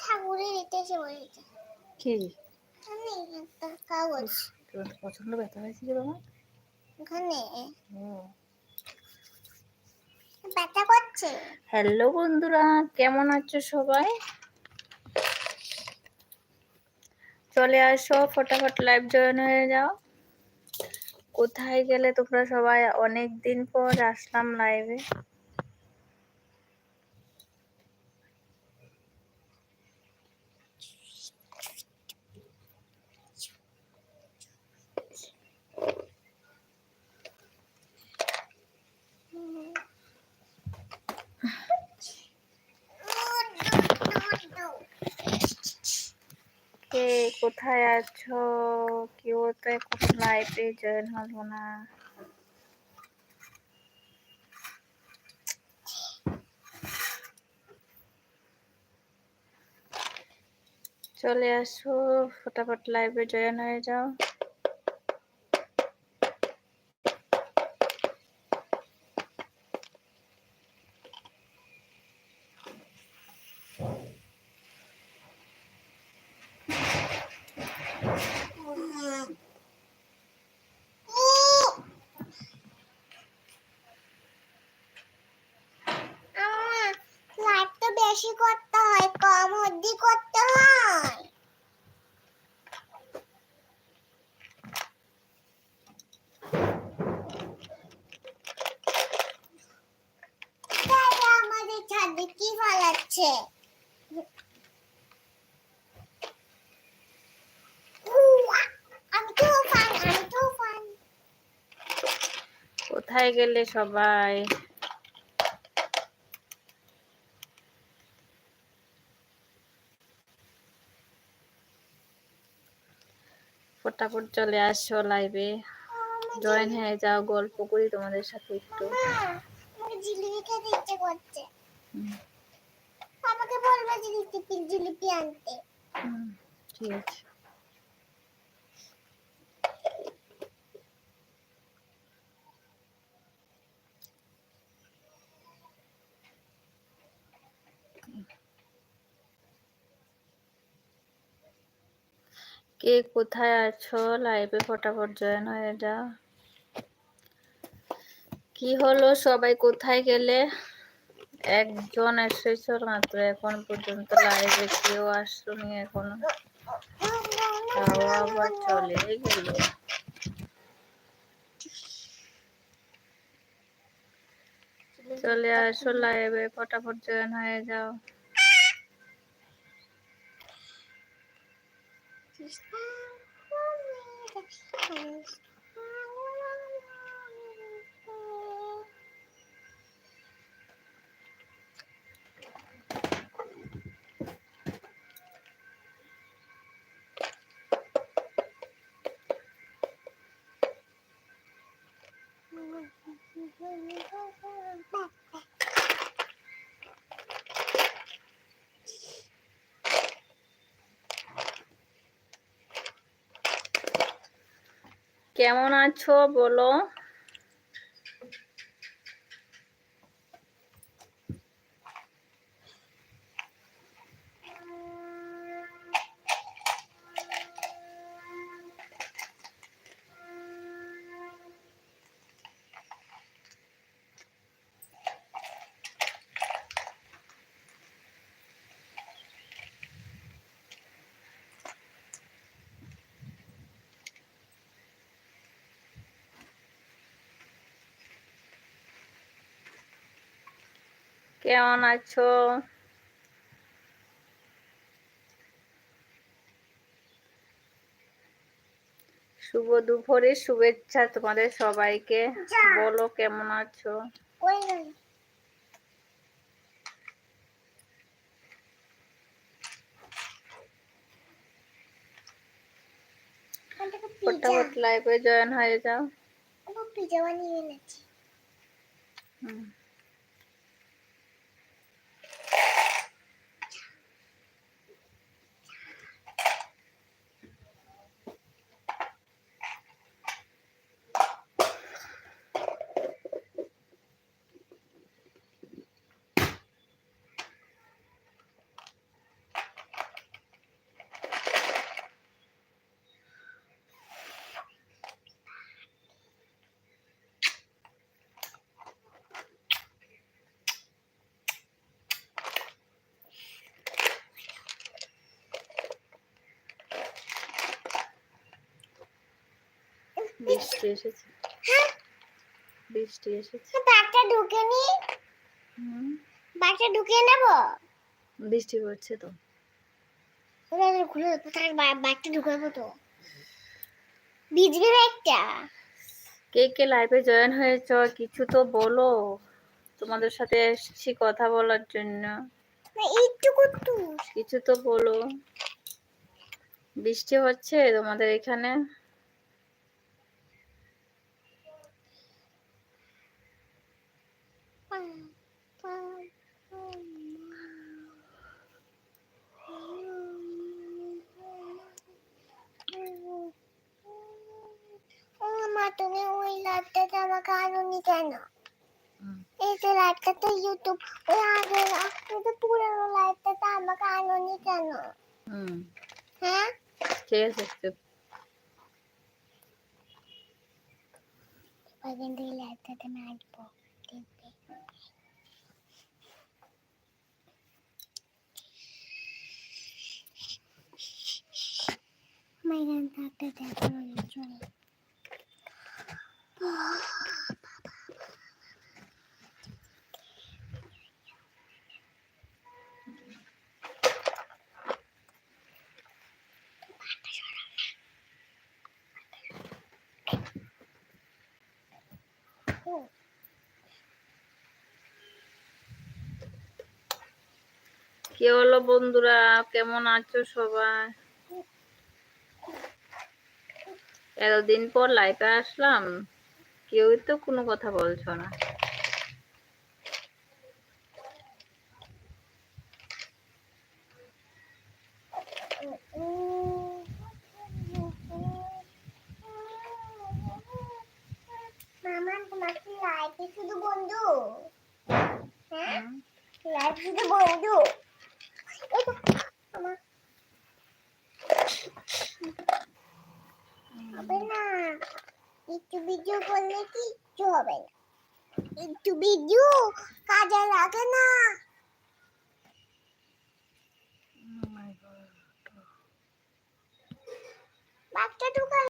ঠাকুরের এটা এসে বলেছে কি? কাগজ। পছন্দ ব্যথা হয়েছে কি ওখানে। ব্যথা করছে। হ্যালো বন্ধুরা কেমন আছো সবাই? চলে আসো ফটাফট লাইভ জয়েন হয়ে যাও। কোথায় গেলে তোমরা সবাই? অনেক দিন পর আসলাম লাইভে কে কোথায় আছো? কেউ তো এখন লাইভে জয়েন হলো না। চলে আসো, ফটাফট লাইভে জয়েন হয়ে যাও। ফান কোথায় গেলে সবাই? ফটাফট চলে আসো লাইভে জয়েন হয়ে যাও গল্প করি তোমাদের সাথে একটু। আমাকে জিলিপি খেতে ইচ্ছে করছে আমাকে বলবে জিলিপি জিলিপি আনতে। ঠিক আছে। কে কোথায় আছো? লাইভে ফটাফট জয়েন হয়ে যাও। কি হলো? সবাই কোথায় গেলে? একজন এসেছ মাত্র, এখন পর্যন্ত লাইভে কেউ আসলো এখনও। তাও আবার চলে গেল। চলে আসো লাইভে ফটাফট জয়েন হয়ে যাও। কেমন আছো? বলো। কেমন আছো? শুভ দুপুরের শুভেচ্ছা তোমাদের সবাইকে। বলো কেমন আছো? ফটাফট লাইভে জয়েন হয়ে যাও। পিজা বানিয়ে এনেছি। হুম। বৃষ্টি এসেছে। হ্যাঁ। বৃষ্টি এসেছে। ব্যাগটা ঢুকে নি? ব্যাগটা ঢুকিয়ে নেব? বৃষ্টি পড়ছে তো। খুলে তার ব্যাগটা ঢুকে দেবো তো। ভিজবে ব্যাগটা কে কে লাইভে জয়েন হয়েছ? কিছু তো বলো। তোমাদের সাথে এসেছি কথা বলার জন্য। একটু কিছু তো বলো। বৃষ্টি হচ্ছে তোমাদের এখানে? magkano ni Keno. Mm. Ito live ka to YouTube. Wala ka na. Ito pura no live ka ta. Magkano ni Keno. Mm. Ha? Cheers, sister. Pag hindi live ka ta, mahal po. Timpe. My grandfather, that's really true. কি হলো বন্ধুরা? কেমন আছো সবাই? এতদিন পর লাইভে আসলাম। কেউই তো কোনো কথা বলছো না। শুধু বন্ধু? হ্যাঁ? শুধু বন্ধু? একটু ভিডিও করলে কিচ্ছু হবে না একটু ভিডিও কাজে লাগে না oh. বাচ্চা ঢুকা